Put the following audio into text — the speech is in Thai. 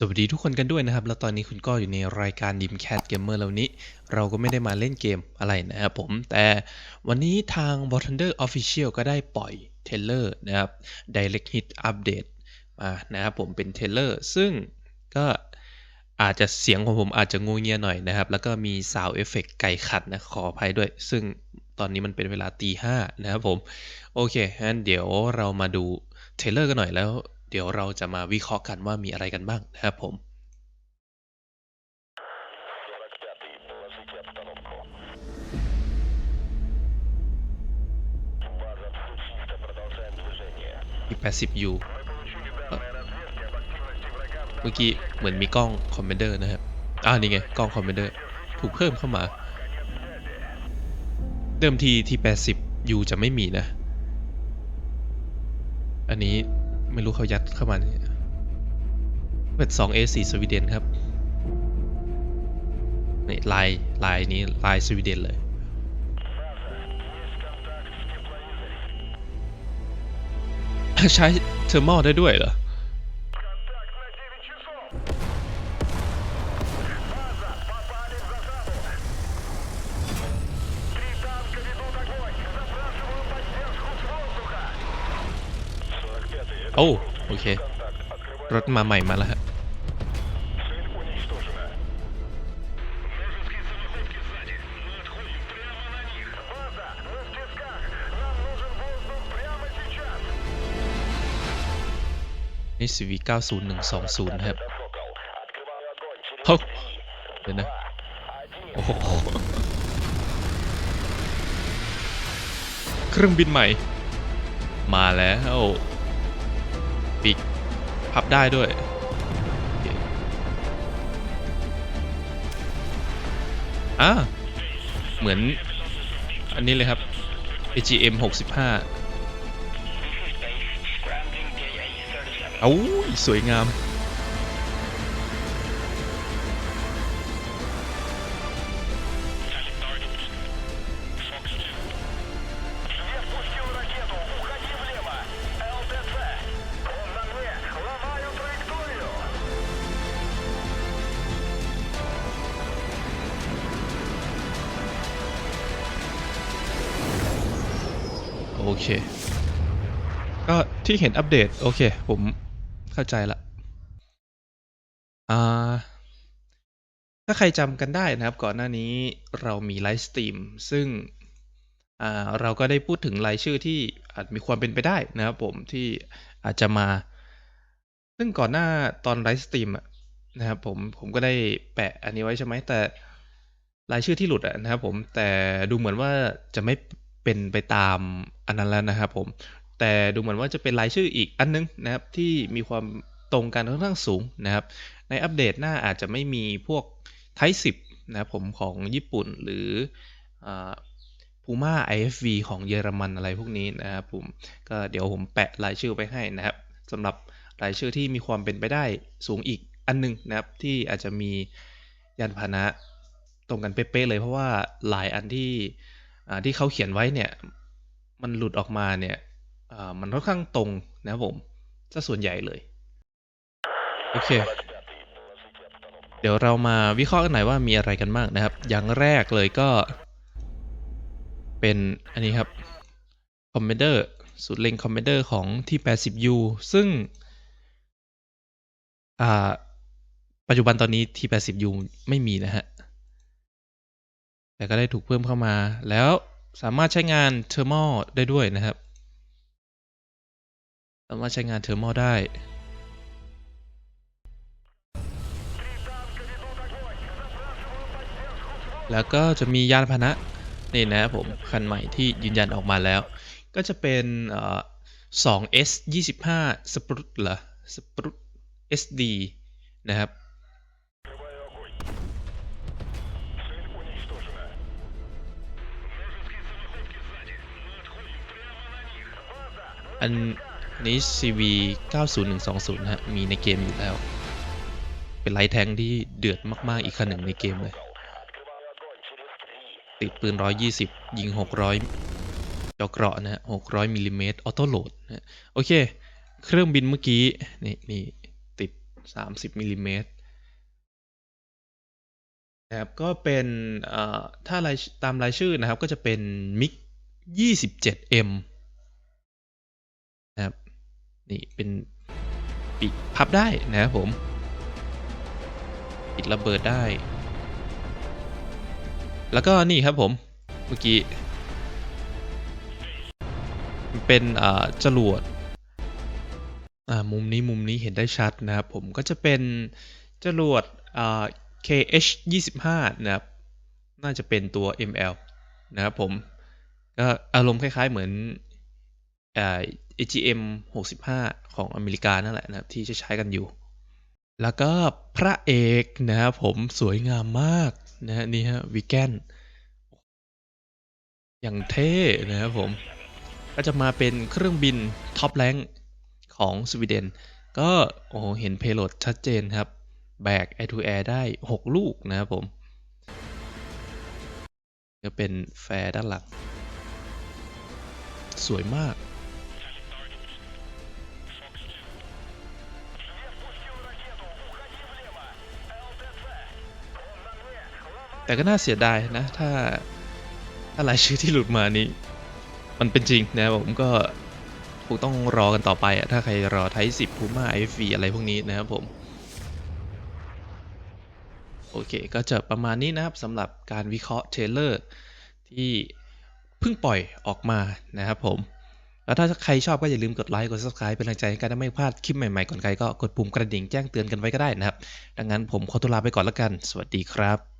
สวัสดีทุกคนกันด้วยนะครับ แล้วตอนนี้คุณก็อยู่ในรายการ Dim Cat Gamer แล้วนี้ เราก็ไม่ได้มาเล่นเกมอะไรนะครับผม แต่วันนี้ทาง w a r t h u n d e r Official ก็ได้ปล่อยเทเลอร์นะครับ Direct Hit Update มานะครับผมเป็นเทเลอร์ซึ่งก็อาจจะเสียงของผมอาจจะงูเงียหน่อยนะครับ แล้วก็มี Sound Effect ไก่ขัดนะ ขออภัยด้วย ซึ่งตอนนี้มันเป็นเวลาตีห้านะครับผม โอเคงั้นเดี๋ยวเรามาดูเทเลอร์กันหน่อยแล้ว เดี๋ยวเราจะมาวิเคราะห์กันว่ามีอะไรกันบ้างนะครับผมอีก80ยูเมื่อกี้เหมือนมีกล้องคอมเมนเดอร์นะครับ อ่านี่ไง กล้องคอมเมนเดอร์ ถูกเพิ่มเข้ามา เดิมทีที่ 80ยูจะไม่มีนะ อันนี้ ไม่รู้เขายัดเข้ามาเนี่ยเปิด 2A4 สวีเดนครับนี่ลายลายนี้ลายสวีเดนเลยใช้เทอร์มอลได้ด้วยเหรอ โอ้ โอเค รถมาใหม่มาแล้วฮะนี่ CV 90120นะครับเฮ้ยเดี๋ยวนะ โอ้โห เครื่องบินใหม่ มาแล้ว พับได้ด้วยอ่าเหมือน อันนี้เลยครับ AGM 65เอ้าสวยงาม โอเค ก็ที่เห็นอัปเดต โอเค ผมเข้าใจละอ่าถ้าใครจำกันได้นะครับ ก่อนหน้านี้เรามีไลฟ์สตรีมซึ่งอ่าเราก็ได้พูดถึงรายชื่อที่อาจมีความเป็นไปได้นะครับผมที่อาจจะมา ซึ่งก่อนหน้าตอนไลฟ์สตรีมอะนะครับผมผมก็ได้แปะอันนี้ไว้ใช่ไหมแต่รายชื่อที่หลุดอะนะครับผมแต่ดูเหมือนว่าจะไม่ เป็นไปตามอันนั้นแล้วนะครับผม แต่ดูเหมือนว่าจะเป็นรายชื่ออีกอันนึงนะครับที่มีความตรงกันค่อนข้างสูงนะครับ ในอัปเดตหน้าอาจจะไม่มีพวกไทสิบนะครับผมของญี่ปุ่นหรือพูม่า IFV ของเยอรมันอะไรพวกนี้นะครับผมก็เดี๋ยวผมแปะรายชื่อไปให้นะครับสำหรับรายชื่อที่มีความเป็นไปได้สูงอีกอันนึงนะครับ ที่อาจจะมียานพาหนะตรงกันเป๊ะเลยเพราะว่าหลายอันที่ ที่เขาเขียนไว้เนี่ย มันหลุดออกมาเนี่ยมันค่อนข้างตรงนะครับผมซะส่วนใหญ่เลย โอเค เดี๋ยวเรามาวิเคราะห์กันหน่อยว่ามีอะไรกันบ้างนะครับ อย่างแรกเลยก็ เป็นอันนี้ครับคอมเมนเดอร์สูตรเล็งคอมเมนเดอร์ของที่ 80U ซึ่ง อ่า ปัจจุบันตอนนี้ที่ 80U ไม่มีนะฮะ แต่ก็ได้ถูกเพิ่มเข้ามา แล้วสามารถใช้งานเทอร์มอลได้ด้วยนะครับ สามารถใช้งานเทอร์มอลได้ แล้วก็จะมียานพาหนะนี่นะครับผมคันใหม่ที่ยืนยันออกมาแล้ว ก็จะเป็น 2S 25สปรุตเหรอสปรุต SD นะครับ นนี้ CV 90120นะฮะ มีในเกมอยู่แล้ว เป็นไลท์แทงที่เดือดมากๆ อีกคันหนึ่งในเกมเลย ติดปืน 120 ยิง 600จอเกราะนะฮะ 600มิลลิเมตรออโต้โหลดนะฮะโอเค เครื่องบินเมื่อกี้ นี่นี่ติด 30มิลลิเมตรนะครับก็เป็นถ้ารายตามรายชื่อนะครับก็จะเป็นมิก 27M นี่เป็นปีกพับได้นะครับผมปิดระเบิดได้ แล้วก็นี่ครับผมเมื่อกี้เป็นอ่าจรวดอ่ามุมนี้มุมนี้เห็นได้ชัดนะครับผมก็จะเป็นจรวดอ่า KH 25นะครับน่าจะเป็นตัว ML นะครับผมก็อารมณ์คล้ายๆเหมือนอ่า AGM 65 ของอเมริกานั่นแหละนะครับที่ใช้กันอยู่ แล้วก็พระเอกนะครับผมสวยงามมากนะฮะนี่ฮะวิแกนอย่างเท่นะครับผม ก็จะมาเป็นเครื่องบินท็อปแรงของสวีเดน ก็โอ้โหเห็นเพโลดชัดเจนครับ แบก Air to Air ได้ 6 ลูกนะครับผมก็เป็นแฟร์ด้านหลัง สวยมาก แต่ก็น่าเสียดายนะ ถ้าถ้ารายชื่อที่หลุดมานี้ มันเป็นจริงนะครับผมก็คงต้องรอกันต่อไปอะถ้าใครรอไทป์10 Puma IFV อะไรพวกนี้นะครับผม โอเค ก็จะประมาณนี้นะครับสำหรับการวิเคราะห์เทรลเลอร์ที่เพิ่งปล่อยออกมานะครับผม แล้วถ้าใครชอบก็อย่าลืมกดไลค์ กด subscribe เป็นกำลังใจให้กันไม่พลาดคลิปใหม่ๆก่อนใครก็กดปุ่มกระดิ่งแจ้งเตือนกันไว้ก็ได้นะครับ ดังนั้นผมขอตัวลาไปก่อนแล้วกัน สวัสดีครับ